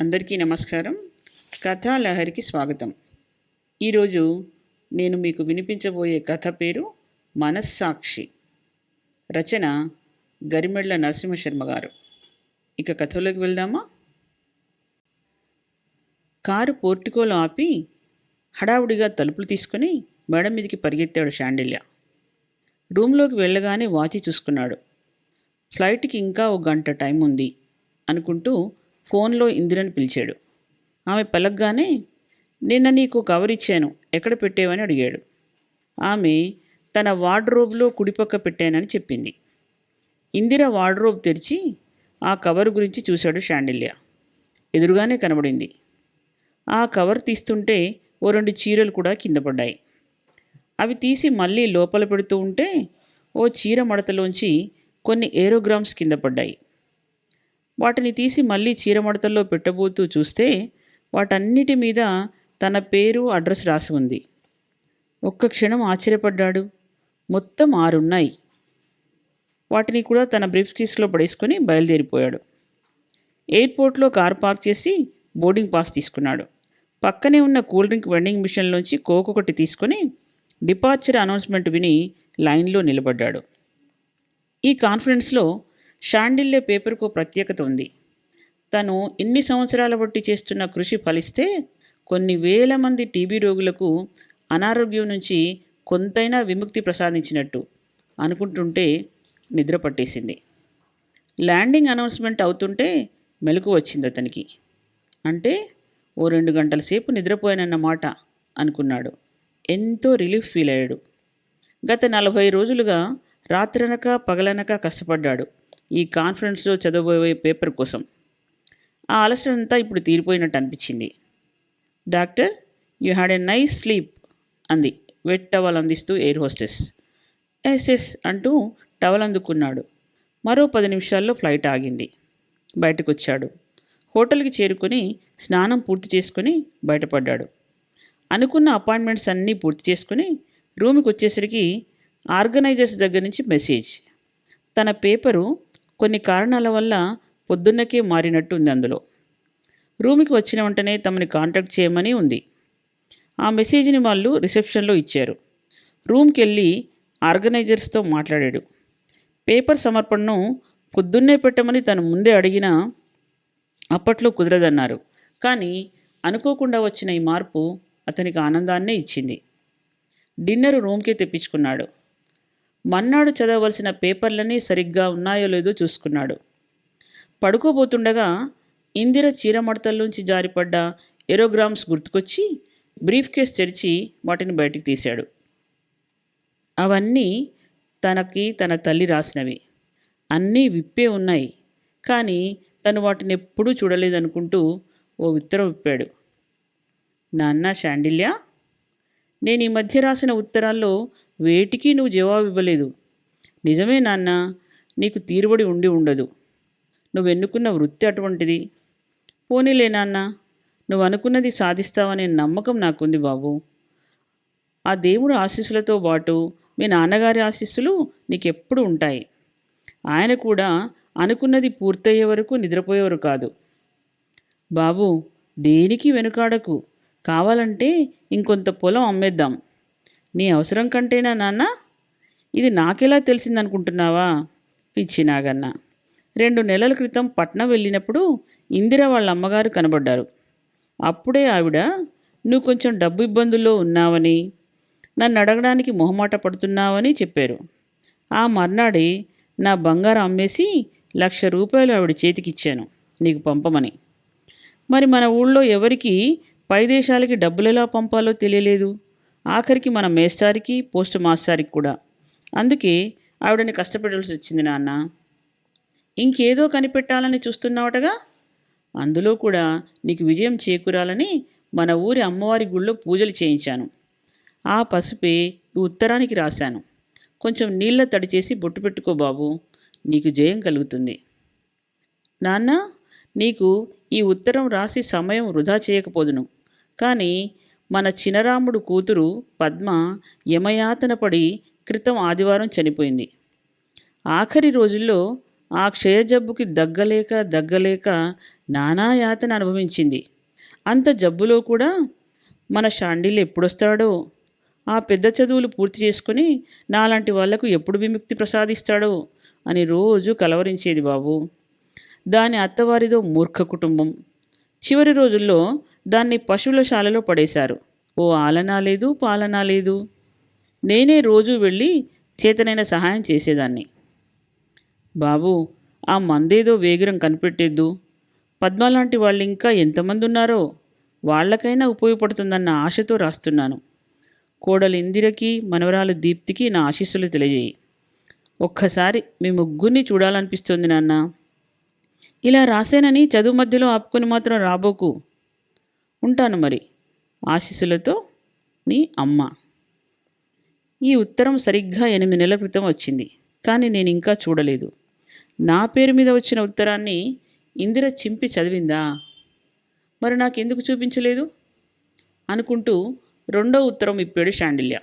అందరికీ నమస్కారం. కథాలహరికి స్వాగతం. ఈరోజు నేను మీకు వినిపించబోయే కథ పేరు మనస్సాక్షి. రచన గరిమెళ్ళ నరసింహశర్మ గారు. ఇక కథలోకి వెళ్దామా? కారు పోర్టికోలో ఆపి హడావుడిగా తలుపులు తీసుకుని మేడ మీదకి పరిగెత్తాడు షాండిల్య రూమ్లోకి వెళ్ళగానే వాచి చూసుకున్నాడు. ఫ్లైట్కి ఇంకా ఒక గంట టైం ఉంది అనుకుంటూ ఫోన్లో ఇందిరని పిలిచాడు. ఆమె పలగ్గానే నిన్న నీకు కవర్ ఇచ్చాను. ఎక్కడ పెట్టేవని అడిగాడు. ఆమె తన వార్డ్రోబ్లో కుడిపక్క పెట్టానని చెప్పింది. ఇందిర వార్డ్రోబ్ తెరిచి ఆ కవర్ గురించి చూశాడు షాండిల్య. ఎదురుగానే కనబడింది. ఆ కవర్ తీస్తుంటే ఓ రెండు చీరలు కూడా కింద పడ్డాయి. అవి తీసి మళ్ళీ లోపల పెడుతూ ఉంటే ఓ చీర మడతలోంచి కొన్ని ఏరోగ్రామ్స్ కింద పడ్డాయి. వాటిని తీసి మళ్ళీ చీరమడతల్లో పెట్టబోతూ చూస్తే వాటన్నిటి మీద తన పేరు అడ్రస్ రాసి ఉంది. ఒక్క క్షణం ఆశ్చర్యపడ్డాడు. మొత్తం ఆరున్నాయి. వాటిని కూడా తన బ్రీఫ్ కేసులో పడేసుకొని బయలుదేరిపోయాడు. ఎయిర్పోర్ట్లో కార్ పార్క్ చేసి బోర్డింగ్ పాస్ తీసుకున్నాడు. పక్కనే ఉన్న కూల్ డ్రింక్ వెండింగ్ మిషన్లోంచి కోక్ ఒకటి తీసుకొని డిపార్చర్ అనౌన్స్మెంట్ విని లైన్లో నిలబడ్డాడు. ఈ కాన్ఫరెన్స్లో షాండిల్లే పేపర్కు ప్రత్యేకత ఉంది. తను ఇన్ని సంవత్సరాల బట్టి చేస్తున్న కృషి ఫలిస్తే కొన్ని వేల మంది టీబీ రోగులకు అనారోగ్యం నుంచి కొంతైనా విముక్తి ప్రసాదించినట్టు అనుకుంటుంటే నిద్ర పట్టేసింది. ల్యాండింగ్ అనౌన్స్మెంట్ అవుతుంటే మెలకు వచ్చింది అతనికి. అంటే ఓ రెండు గంటల సేపు నిద్రపోయానన్నమాట అనుకున్నాడు. ఎంతో రిలీఫ్ ఫీల్ అయ్యాడు. గత నలభై రోజులుగా రాత్రనక పగలనక కష్టపడ్డాడు. ఈ కాన్ఫరెన్స్లో చదవబోయే పేపర్ కోసం. ఆ అలసట అంతా ఇప్పుడు తీరిపోయినట్టు అనిపించింది. Doctor you had a nice sleep అంది. వెట్ టవల్ అందిస్తూ ఎయిర్ హోస్టెస్. ఎస్ ఎస్ అంటూ టవల్ అందుకున్నాడు. మరో పది నిమిషాల్లో ఫ్లైట్ ఆగింది. బయటకు వచ్చాడు హోటల్కి చేరుకొని స్నానం పూర్తి చేసుకుని బయటపడ్డాడు. అనుకున్న అపాయింట్మెంట్స్ అన్నీ పూర్తి చేసుకుని రూమ్కి వచ్చేసరికి ఆర్గనైజర్స్ దగ్గర నుంచి మెసేజ్. తన పేపరు కొన్ని కారణాల వల్ల పొద్దున్నకే మారినట్టు ఉంది అందులో. రూమ్కి వచ్చిన వెంటనే తమని కాంటాక్ట్ చేయమని ఉంది. ఆ మెసేజ్ని వాళ్ళు రిసెప్షన్లో ఇచ్చారు. రూమ్కి వెళ్ళి ఆర్గనైజర్స్తో మాట్లాడాడు. పేపర్ సమర్పణను పొద్దున్నే పెట్టమని తను ముందే అడిగినా అప్పట్లో కుదరదన్నారు. కానీ అనుకోకుండా వచ్చిన ఈ మార్పు అతనికి ఆనందాన్నే ఇచ్చింది. డిన్నర్ రూమ్కే తెప్పించుకున్నాడు. మన్నాడు చదవలసిన పేపర్లన్నీ సరిగ్గా ఉన్నాయో లేదో చూసుకున్నాడు. పడుకోబోతుండగా ఇందిర చీరమడతల్లోంచి జారిపడ్డ ఎరోగ్రామ్స్ గుర్తుకొచ్చి బ్రీఫ్ కేస్ తెరిచి వాటిని బయటికి తీశాడు. అవన్నీ తనకి తన తల్లి రాసినవి. అన్నీ విప్పే ఉన్నాయి. కానీ తను వాటిని ఎప్పుడూ చూడలేదనుకుంటూ ఓ ఉత్తరం విప్పాడు. నాన్న షాండిల్య నేను ఈ మధ్య రాసిన ఉత్తరాల్లో వేటికి నువ్వు జవాబు ఇవ్వలేదు నిజమే నాన్న నీకు తీరుబడి ఉండి ఉండదు. నువ్వు ఎన్నుకున్న వృత్తి అటువంటిది? పోనీలే నాన్న నువ్వు అనుకున్నది సాధిస్తావనే నమ్మకం నాకుంది బాబు. ఆ దేవుడు ఆశీస్సులతో పాటు మీ నాన్నగారి ఆశీస్సులు నీకెప్పుడు ఉంటాయి. ఆయన కూడా అనుకున్నది పూర్తయ్యే వరకు నిద్రపోయేవారు కాదు. బాబు దేనికి వెనుకాడకు? కావాలంటే ఇంకొంత పొలం అమ్మేద్దాం. నీ అవసరం కంటేనా నాన్న? ఇది నాకెలా తెలిసిందనుకుంటున్నావా? పిచ్చి నాగన్న. రెండు నెలల క్రితం పట్నం వెళ్ళినప్పుడు ఇందిర వాళ్ళ అమ్మగారు కనబడ్డారు. అప్పుడే ఆవిడ నువ్వు కొంచెం డబ్బు ఇబ్బందుల్లో ఉన్నావని నన్ను అడగడానికి మొహమాట పడుతున్నావని చెప్పారు. ఆ మర్నాడే నా బంగారం అమ్మేసి లక్ష రూపాయలు ఆవిడ చేతికిచ్చాను నీకు పంపమని. మరి మన ఊళ్ళో ఎవరికి పై దేశాలకి డబ్బులు ఎలా పంపాలో తెలియలేదు. ఆఖరికి మన మేస్టారికి పోస్ట్ మాస్టారికి కూడా. అందుకే ఆవిడని కష్టపెట్టాల్సి వచ్చింది నాన్న. ఇంకేదో కనిపెట్టాలని చూస్తున్నావటగా? అందులో కూడా నీకు విజయం చేకూరాలని మన ఊరి అమ్మవారి గుళ్ళో పూజలు చేయించాను. ఆ పసుపే ఈ ఉత్తరానికి రాశాను. కొంచెం నీళ్ళ తడి చేసి బొట్టు పెట్టుకో బాబు. నీకు జయం కలుగుతుంది. నాన్న నీకు ఈ ఉత్తరం రాసి సమయం వృధా చేయకపోదును. కానీ మన చినరాముడు కూతురు పద్మ యమయాతన పడి క్రితం ఆదివారం చనిపోయింది. ఆఖరి రోజుల్లో ఆ క్షయజబ్బుకి దగ్గలేక దగ్గలేక నానా యాతన అనుభవించింది. అంత జబ్బులో కూడా మన షాండిల్ ఎప్పుడొస్తాడో? ఆ పెద్ద చదువులు పూర్తి చేసుకుని నాలాంటి వాళ్ళకు ఎప్పుడు విముక్తి ప్రసాదిస్తాడో? అని రోజు కలవరించేది బాబు. దాని అత్తవారిదో మూర్ఖ కుటుంబం. చివరి రోజుల్లో దాన్ని పశువుల శాలలో పడేశారు. ఓ ఆలనా లేదు పాలనా లేదు. నేనే రోజు వెళ్ళి చేతనైన సహాయం చేసేదాన్ని. బాబు ఆ మందేదో వేగిరం కనిపెట్టేద్దు. పద్మ లాంటి వాళ్ళు ఇంకా ఎంతమంది ఉన్నారో వాళ్ళకైనా ఉపయోగపడుతుందన్న ఆశతో రాస్తున్నాను. కోడలు ఇందిరకి మనవరాలు దీప్తికి నా ఆశీస్సులు తెలియజేయి. ఒక్కసారి మీ ముగ్గురిని చూడాలనిపిస్తుంది నాన్న. ఇలా రాసేనని చదువు మధ్యలో ఆపుకొని మాత్రం రాబోకు. ఉంటాను మరి. ఆశీస్సులతో నీ అమ్మ. ఈ ఉత్తరం సరిగ్గా ఎనిమిది నెలల క్రితం వచ్చింది కానీ నేను ఇంకా చూడలేదు. నా పేరు మీద వచ్చిన ఉత్తరాన్ని ఇందిర చింపి చదివిందా? మరి నాకెందుకు చూపించలేదు? అనుకుంటూ రెండో ఉత్తరం ఇప్పాడు శాండిల్య.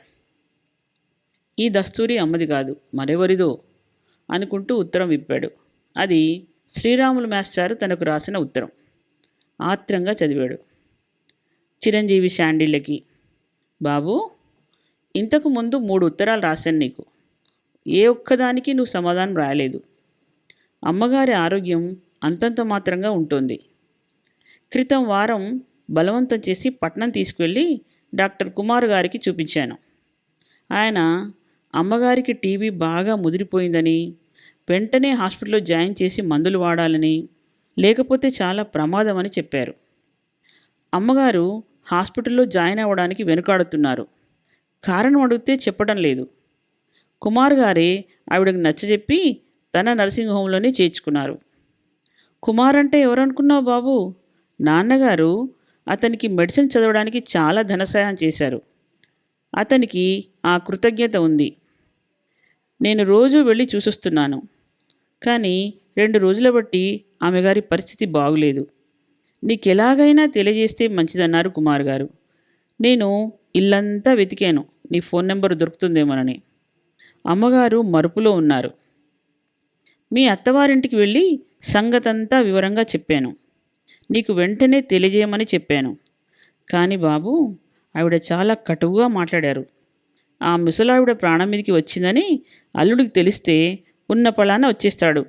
ఈ దస్తూరి అమ్మది కాదు మరెవరిదో అనుకుంటూ ఉత్తరం ఇప్పాడు. అది శ్రీరాములు మాస్టారు తనకు రాసిన ఉత్తరం. ఆత్రంగా చదివాడు. చిరంజీవి శాండిల్యకి బాబు ఇంతకు ముందు మూడు ఉత్తరాలు రాశాను నీకు. ఏ ఒక్కదానికి నువ్వు సమాధానం రాయలేదు. అమ్మగారి ఆరోగ్యం అంతంత మాత్రంగా ఉంటుంది. క్రితం వారం బలవంతం చేసి పట్నం తీసుకువెళ్ళి డాక్టర్ కుమార్ గారికి చూపించాను. ఆయన అమ్మగారికి టీబీ బాగా ముదిరిపోయిందని వెంటనే హాస్పిటల్లో జాయిన్ చేసి మందులు వాడాలని లేకపోతే చాలా ప్రమాదం అని చెప్పారు. అమ్మగారు హాస్పిటల్లో జాయిన్ అవ్వడానికి వెనుకాడుతున్నారు. కారణం అడిగితే చెప్పడం లేదు. కుమార్ గారే ఆవిడకి నచ్చజెప్పి తన నర్సింగ్ హోంలోనే చేర్చుకున్నారు. కుమార్ అంటే ఎవరనుకున్నావు బాబు? నాన్నగారు అతనికి మెడిసిన్ చదవడానికి చాలా ధనసాయం చేశారు. అతనికి ఆ కృతజ్ఞత ఉంది. నేను రోజు వెళ్ళి చూసొస్తున్నాను. కానీ రెండు రోజుల బట్టి ఆమె గారి పరిస్థితి బాగులేదు. నీకెలాగైనా తెలియజేస్తే మంచిదన్నారు కుమార్ గారు. నేను ఇల్లంతా వెతికాను. నీ ఫోన్ నెంబర్ దొరుకుతుందేమోనని. అమ్మగారు మరుపులో ఉన్నారు. మీ అత్తవారింటికి వెళ్ళి సంగతంతా వివరంగా చెప్పాను. నీకు వెంటనే తెలియజేయమని చెప్పాను. కానీ బాబు ఆవిడ చాలా కటువుగా మాట్లాడారు. ఆ ముసలావిడ ప్రాణం మీదకి వచ్చిందని అల్లుడికి తెలిస్తే ఉన్న పలానా వచ్చేస్తాడు.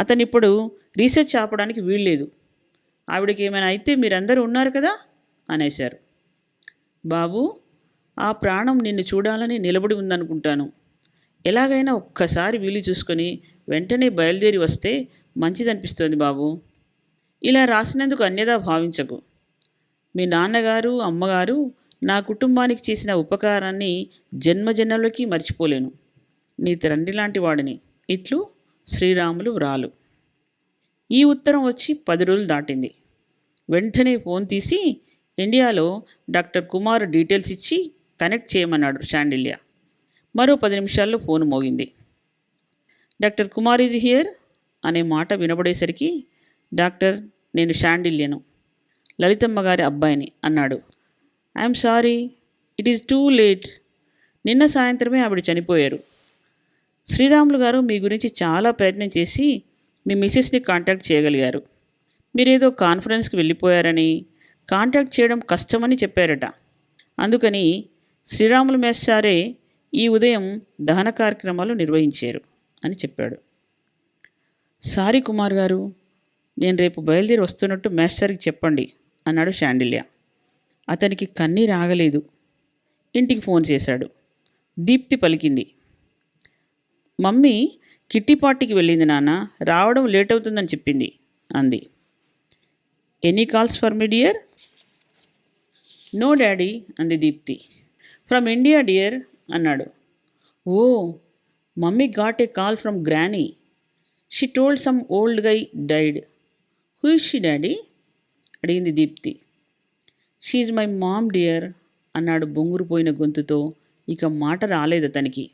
అతనిప్పుడు రీసెర్చ్ ఆపడానికి వీల్లేదు. ఆవిడకి ఏమైనా అయితే మీరందరూ ఉన్నారు కదా? అనేశారు. బాబు ఆ ప్రాణం నిన్ను చూడాలని నిలబడి ఉందనుకుంటాను. ఎలాగైనా ఒక్కసారి వీలు చూసుకొని వెంటనే బయలుదేరి వస్తే మంచిదనిపిస్తుంది బాబు. ఇలా రాసినందుకు అన్యదా భావించకు. మీ నాన్నగారు అమ్మగారు నా కుటుంబానికి చేసిన ఉపకారాన్ని జన్మజన్మలకి మర్చిపోలేను. నీ తండ్రి లాంటి వాడిని. ఇట్లు శ్రీరాములు వ్రాలు. ఈ ఉత్తరం వచ్చి పది రోజులు దాటింది. వెంటనే ఫోన్ తీసి ఇండియాలో డాక్టర్ కుమార్ డీటెయిల్స్ ఇచ్చి కనెక్ట్ చేయమన్నాడు షాండిల్యా మరో పది నిమిషాల్లో ఫోన్ మోగింది. డాక్టర్ కుమార్ ఈజ్ హియర్ అనే మాట వినబడేసరికి డాక్టర్ నేను షాండిల్యను లలితమ్మ గారి అబ్బాయిని అన్నాడు. I'm sorry it is too late. నిన్న సాయంత్రమే ఆవిడ చనిపోయారు. శ్రీరాములు గారు మీ గురించి చాలా ప్రయత్నం చేసి మీ మిస్సెస్ని కాంటాక్ట్ చేయగలిగారు. మీరేదో కాన్ఫరెన్స్కి వెళ్ళిపోయారని కాంటాక్ట్ చేయడం కష్టమని చెప్పారట. అందుకని శ్రీరాములు మేస్టారే ఈ ఉదయం దహన కార్యక్రమాలు నిర్వహించారు అని చెప్పాడు. సారీ కుమార్ గారు నేను రేపు బయలుదేరి వస్తున్నట్టు మేస్టర్కి చెప్పండి అన్నాడు శాండిల్య అతనికి కన్నీ రాగలేదు ఇంటికి ఫోన్ చేశాడు. దీప్తి పలికింది. మమ్మీ కిట్టి పార్టీకి వెళ్ళింది నాన్న. రావడం లేట్ అవుతుందని చెప్పింది అంది. Any calls for me dear? No daddy అంది దీప్తి. ఫ్రమ్ ఇండియా డియర్ అన్నాడు. ఓ mummy got a call from granny. She told some old guy died. Who is she daddy? అడిగింది Deepti. She's my mom dear అన్నాడు బొంగురుపోయిన గొంతుతో. ఇక మాట రాలేదు అతనికి.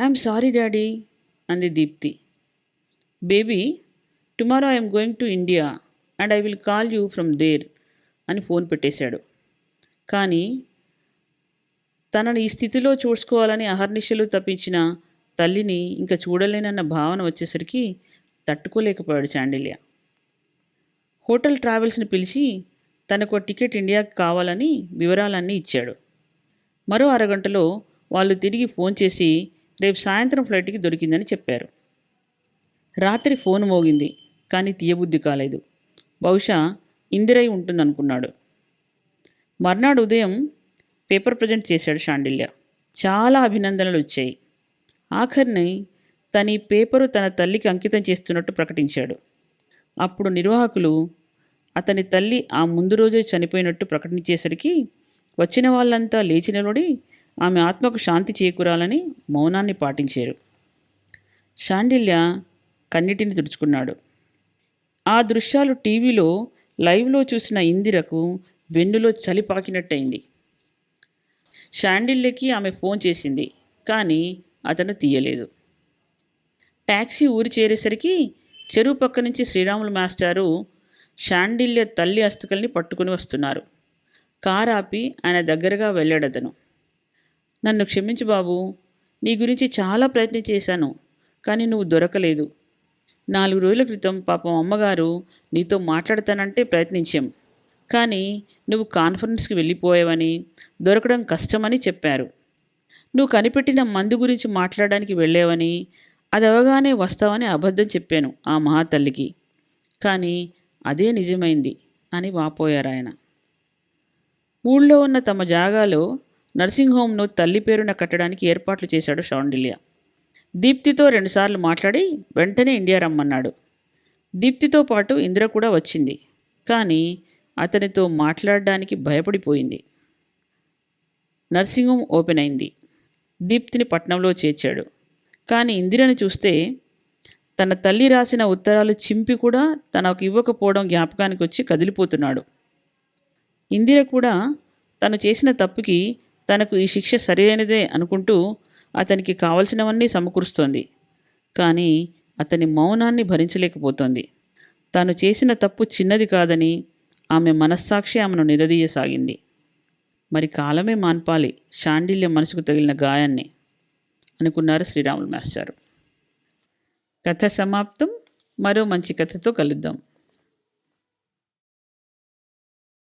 I'm sorry daddy. అంది Deepti. Baby tomorrow I'm going to India and I will call you from there అని ఫోన్ పెట్టేశాడు. కానీ తనని ఈ స్థితిలో చూసుకోవాలని అహర్నిశలు తప్పించిన తల్లిని ఇంకా చూడలేనన్న భావన వచ్చేసరికి తట్టుకోలేకపోయాడు చాండిల్య. హోటల్ ట్రావెల్స్ని పిలిచి తనకు టికెట్ ఇండియాకి కావాలని వివరాలన్నీ ఇచ్చాడు. మరో అరగంటలో వాళ్ళు తిరిగి ఫోన్ చేసి రేపు సాయంత్రం ఫ్లైట్కి దొరికిందని చెప్పారు. రాత్రి ఫోన్ మోగింది కానీ తీయబుద్ధి కాలేదు. బహుశా ఇందిరై ఉంటుందనుకున్నాడు. మర్నాడు ఉదయం పేపర్ ప్రజెంట్ చేశాడు షాండిల్య. చాలా అభినందనలు వచ్చాయి. ఆఖరిని తన ఈ పేపరు తన తల్లికి అంకితం చేస్తున్నట్టు ప్రకటించాడు. అప్పుడు నిర్వాహకులు అతని తల్లి ఆ ముందు రోజే చనిపోయినట్టు ప్రకటించేసరికి వచ్చిన వాళ్ళంతా లేచి నిలబడి ఆమె ఆత్మకు శాంతి చేకూరాలని మౌనాన్ని పాటించారు. షాండిల్య కన్నిటిని తుడుచుకున్నాడు. ఆ దృశ్యాలు టీవీలో లైవ్లో చూసిన ఇందిరకు వెన్నులో చలి పాకినట్టయింది. షాండిల్యకి ఆమె ఫోన్ చేసింది కానీ అతను తీయలేదు. ట్యాక్సీ ఊరి చేరేసరికి చెరువు పక్క నుంచి శ్రీరాములు మాస్టారు షాండిల్య తల్లి అస్థికల్ని పట్టుకుని వస్తున్నారు. కారు ఆపి ఆయన దగ్గరగా వెళ్ళాడతను. నన్ను క్షమించు బాబు. నీ గురించి చాలా ప్రయత్నం చేశాను కానీ నువ్వు దొరకలేదు. నాలుగు రోజుల క్రితం పాపం అమ్మగారు నీతో మాట్లాడతానంటే ప్రయత్నించాం కానీ నువ్వు కాన్ఫరెన్స్కి వెళ్ళిపోయావని దొరకడం కష్టమని చెప్పారు. నువ్వు కనిపెట్టిన మందు గురించి మాట్లాడడానికి వెళ్ళావని అది అవగానే వస్తావని అబద్ధం చెప్పాను ఆ మహాతల్లికి. కానీ అదే నిజమైంది అని వాపోయారు ఆయన ఊళ్ళో ఉన్న తమ జాగాలో నర్సింగ్ హోమ్ను తల్లి పేరున కట్టడానికి ఏర్పాట్లు చేశాడు షాండిలియా. దీప్తితో రెండుసార్లు మాట్లాడి వెంటనే ఇండియా రమ్మన్నాడు. దీప్తితో పాటు ఇందిర కూడా వచ్చింది. కానీ అతనితో మాట్లాడడానికి భయపడిపోయింది. నర్సింగ్ హోమ్ ఓపెన్ అయింది. దీప్తిని పట్నంలో చేర్చాడు. కానీ ఇందిరని చూస్తే తన తల్లి రాసిన ఉత్తరాలు చింపి కూడా తనకు ఇవ్వకపోవడం జ్ఞాపకానికి వచ్చి కదిలిపోతున్నాడు. ఇందిర కూడా తను చేసిన తప్పుకి తనకు ఈ శిక్ష సరైనదే అనుకుంటూ అతనికి కావలసినవన్నీ సమకూరుస్తోంది. కానీ అతని మౌనాన్ని భరించలేకపోతోంది. తాను చేసిన తప్పు చిన్నది కాదని ఆమె మనస్సాక్షి ఆమెను నిలదీయసాగింది. మరి కాలమే మాన్పాలి షాండిల్య మనసుకు తగిలిన గాయాన్ని అనుకున్నారు శ్రీరాములు మాస్టారు. కథ సమాప్తం. మరో మంచి కథతో కలుద్దాం.